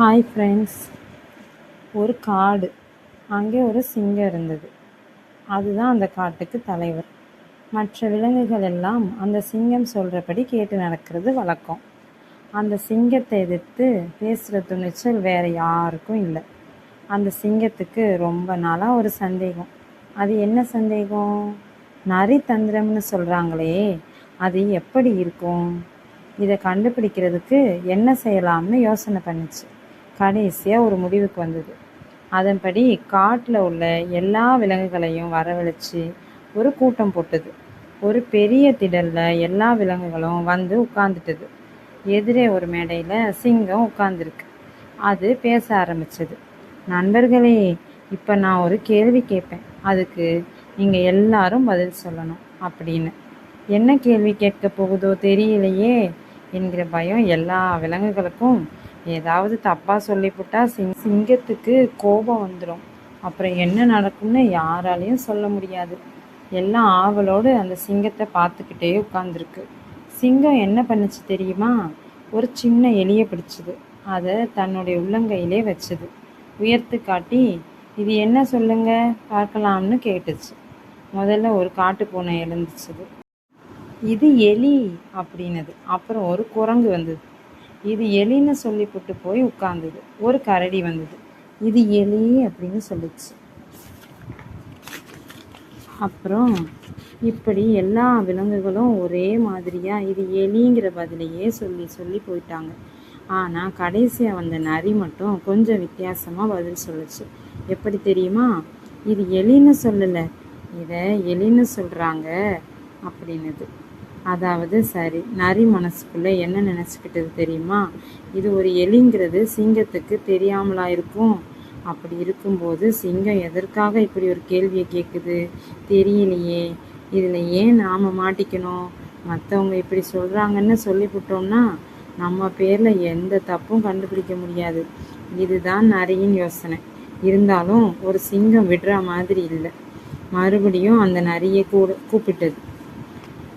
Hi friends ஒரு காடு. அங்கே ஒரு சிங்கம் இருந்தது. அதுதான் அந்த காட்டுக்கு தலைவர். மற்ற விலங்குகள் எல்லாம் அந்த சிங்கம் சொல்கிறபடி கேட்டு நடக்கிறது வழக்கம். அந்த சிங்கத்தை எதிர்த்து பேசுகிற துணிச்சல் வேறு யாருக்கும் இல்லை. அந்த சிங்கத்துக்கு ரொம்ப நாளாக ஒரு சந்தேகம். அது என்ன சந்தேகம்? நரி தந்திரம்னு சொல்கிறாங்களே அது எப்படி இருக்கும்? இதை கண்டுபிடிக்கிறதுக்கு என்ன செய்யலாம்னு யோசனை பண்ணுச்சு. கடைசியாக ஒரு முடிவுக்கு வந்தது. அதன்படி காட்டில் உள்ள எல்லா விலங்குகளையும் வரவழைச்சு ஒரு கூட்டம் போட்டது. ஒரு பெரிய திடலில் எல்லா விலங்குகளும் வந்து உட்காந்துட்டது எதிரே ஒரு மேடையில் சிங்கம் உட்காந்துருக்கு அது பேச ஆரம்பிச்சது. நண்பர்களே இப்போ நான் ஒரு கேள்வி கேட்பேன். அதுக்கு நீங்கள் எல்லாரும் பதில் சொல்லணும் அப்படின்னு. என்ன கேள்வி கேட்க போகுதோ தெரியலையே என்கிற பயம் எல்லா விலங்குகளுக்கும் ஏதாவது தப்பாக சொல்லிவிட்டா சிங் சிங்கத்துக்கு கோபம் வந்துடும் அப்புறம் என்ன நடக்கும்னு யாராலையும் சொல்ல முடியாது. எல்லாம் ஆவலோடு அந்த சிங்கத்தை பார்த்துக்கிட்டே உட்காந்துருக்கு சிங்கம் என்ன பண்ணுச்சு தெரியுமா? ஒரு சின்ன எலியை பிடிச்சிது. அதை தன்னுடைய உள்ளங்கையிலே வச்சது. உயர்த்து காட்டி இது என்ன சொல்லுங்க? பார்க்கலாம்னு கேட்டுச்சு. முதல்ல ஒரு காட்டு பூனை எழுந்துச்சுது. இது எலி அப்படின்னது. அப்புறம் ஒரு குரங்கு வந்தது. இது எலின்னு சொல்லிப்புட்டு போய் உட்கார்ந்தது. ஒரு கரடி வந்தது. இது எலி அப்படின்னு சொல்லுச்சு. அப்புறம் இப்படி எல்லா விலங்குகளும் ஒரே மாதிரியாக இது எலிங்கிற பதிலையே சொல்லி சொல்லி போயிட்டாங்க. ஆனால் கடைசியாக வந்த நரி மட்டும் கொஞ்சம் வித்தியாசமாக பதில் சொல்லுச்சு. எப்படி தெரியுமா? இது எலின்னு சொல்லலை. இதை எலின்னு சொல்கிறாங்க அப்படின்னுது. அதாவது சரி நரி மனசுக்குள்ளே என்ன நினச்சிக்கிட்டது தெரியுமா? இது ஒரு எலிங்கிறது சிங்கத்துக்கு தெரியாமலா இருக்கும்? அப்படி இருக்கும்போது சிங்கம் எதற்காக இப்படி ஒரு கேள்வியை கேட்குது தெரியலையே. இதில் ஏன் நாம் மாட்டிக்கணும்? மற்றவங்க இப்படி சொல்கிறாங்கன்னு சொல்லிவிட்டோம்னா நம்ம பேரில் எந்த தப்பும் கண்டுபிடிக்க முடியாது. இதுதான் நரியின் யோசனை. இருந்தாலும் ஒரு சிங்கம் விடுற மாதிரி இல்லை. மறுபடியும் அந்த நரியை கூட கூப்பிட்டது.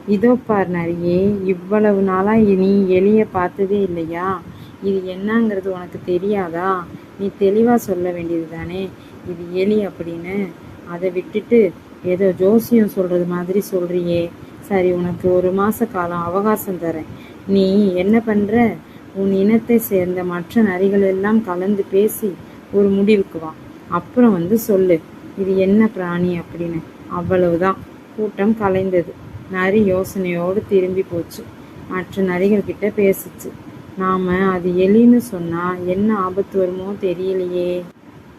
இதோ பார் நரியே இவ்வளவு நாளாக நீ எலியை பார்த்ததே இல்லையா? இது என்னங்கிறது உனக்கு தெரியாதா? நீ தெளிவாக சொல்ல வேண்டியது தானே இது எலி அப்படின்னு. அதை விட்டுட்டு ஏதோ ஜோசியம் சொல்கிறது மாதிரி சொல்கிறியே சரி உனக்கு ஒரு மாத காலம் அவகாசம் தரேன். நீ என்ன பண்ணுற உன் இனத்தை சேர்ந்த மற்ற நரிகள் எல்லாம் கலந்து பேசி ஒரு முடிவுக்கு வா. அப்புறம் வந்து சொல்லு இது என்ன பிராணி அப்படின்னு. அவ்வளவுதான். கூட்டம் கலைந்தது. நரி யோசனையோடு திரும்பி போச்சு. மற்ற நரிகள் கிட்ட பேசுச்சு. நாம அது எலின்னு சொன்னா என்ன ஆபத்து வருமோ தெரியலையே.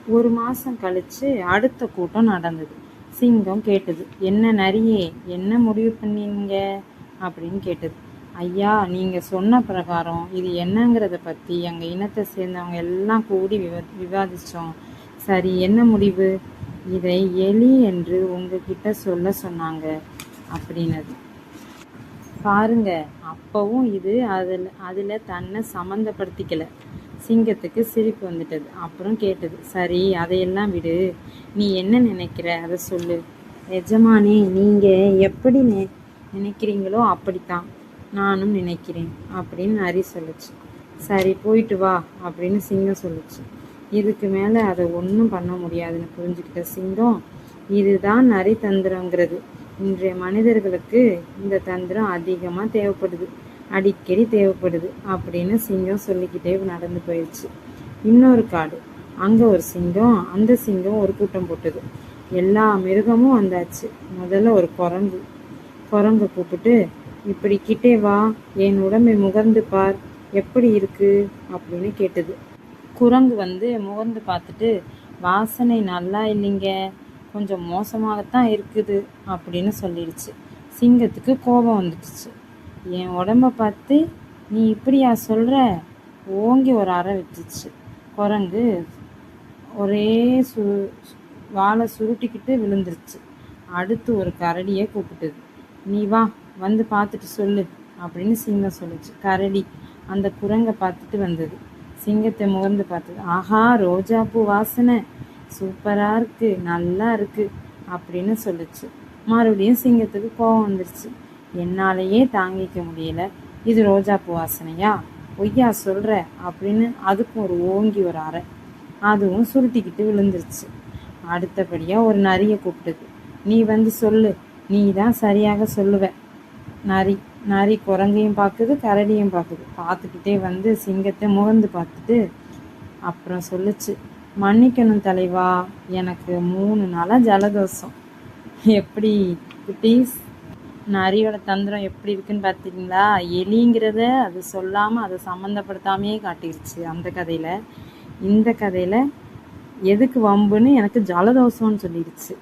ஒரு மாசம் கழிச்சு அடுத்த கூட்டம் நடந்தது. சிங்கம் கேட்டது என்ன நரியே என்ன முடிவு பண்ணீங்க? அப்படின்னு கேட்டது ஐயா நீங்க சொன்ன பிரகாரம் இது என்னங்கிறத பத்தி எங்க இனத்தை சேர்ந்தவங்க எல்லாம் கூடி விவ விவாதிச்சோம். சரி என்ன முடிவு? இதை எலி என்று உங்ககிட்ட சொல்ல சொன்னாங்க. அப்படின்னது. பாருங்க அப்பவும் இது அதில் அதில் தன்னை சம்மந்தப்படுத்திக்கல. சிங்கத்துக்கு சிரிப்பு வந்துட்டது. அப்புறம் கேட்டது சரி அதையெல்லாம் விடு. நீ என்ன நினைக்கிற? அதை சொல்லு. எஜமானே நீங்கள் எப்படி நெ நினைக்கிறீங்களோ அப்படித்தான் நானும் நினைக்கிறேன் அப்படின்னு நரி சொல்லுச்சு. சரி போயிட்டு வா அப்படின்னு சிங்கம் சொல்லுச்சு. இதுக்கு மேலே அதை ஒன்றும் பண்ண முடியாதுன்னு புரிஞ்சுக்கிட்ட சிங்கம் இதுதான் நரி தந்திரங்கிறது இன்றைய மனிதர்களுக்கு இந்த தந்திரம் அதிகமாக தேவைப்படுது. அடிக்கடி தேவைப்படுது அப்படின்னு சிங்கம் சொல்லிக்கிட்டே நடந்து போயிடுச்சு. இன்னொரு காடு. அங்கே ஒரு சிங்கம் அந்த சிங்கம் ஒரு கூட்டம் போட்டது. எல்லா மிருகமும் வந்தாச்சு. முதல்ல ஒரு குரங்கு. குரங்கை கூப்பிட்டு இப்படி கிட்டே வா. என் உடம்பை முகர்ந்து பார். எப்படி இருக்கு? அப்படின்னு கேட்டது. குரங்கு வந்து முகர்ந்து பார்த்துட்டு வாசனை நல்லா இல்லைங்க. கொஞ்சம் மோசமாகத்தான் இருக்குது அப்படின்னு சொல்லிடுச்சு. சிங்கத்துக்கு கோபம் வந்துடுச்சு. என் உடம்ப பார்த்து நீ இப்படியா சொல்கிற ஓங்கி ஒரு அறை விட்டுச்சு. குரங்கு ஒரே சு வாழை சுருட்டிக்கிட்டு விழுந்துருச்சு. அடுத்து ஒரு கரடியை கூப்பிட்டுது. நீ வா வந்து பார்த்துட்டு சொல்லு அப்படின்னு சிங்கம் சொல்லுச்சு. கரடி அந்த குரங்கை பார்த்துட்டு வந்தது. சிங்கத்தை முகர்ந்து பார்த்தது. ஆஹா ரோஜாப்பூ வாசனை. சூப்பராக இருக்குது நல்லா இருக்குது அப்படின்னு சொல்லுச்சு. மறுபடியும் சிங்கத்துக்கு கோபம் வந்துருச்சு. என்னாலேயே தாங்கிக்க முடியல. இது ரோஜாப்பூ வாசனையா? பொய்யா சொல்கிற அப்படின்னு அதுக்கும் ஒரு ஓங்கி ஒரு அறை. அதுவும் சுருட்டிக்கிட்டு விழுந்துருச்சு. அடுத்தபடியாக ஒரு நரியை கூப்பிட்டுது. நீ வந்து சொல்லு. நீ தான் சரியாக சொல்லுவ. நரி நரி குரங்கையும் பார்க்குது கரடியும் பார்க்குது பார்த்துக்கிட்டே வந்து சிங்கத்தை முகந்து பார்த்துட்டு அப்புறம் சொல்லுச்சு. மன்னிக்கணும் தலைவா. எனக்கு மூணு நாளாக ஜலதோஷம். எப்படி குட்டீஸ்? நரியோட தந்திரம் எப்படி இருக்குன்னு பார்த்தீங்களா எலிங்கிறத அது சொல்லாமல் அதை சம்மந்தப்படுத்தாமையே காட்டிருச்சு அந்த கதையில். இந்த கதையில் எதுக்கு வம்புன்னு எனக்கு ஜலதோஷம்னு சொல்லிடுச்சு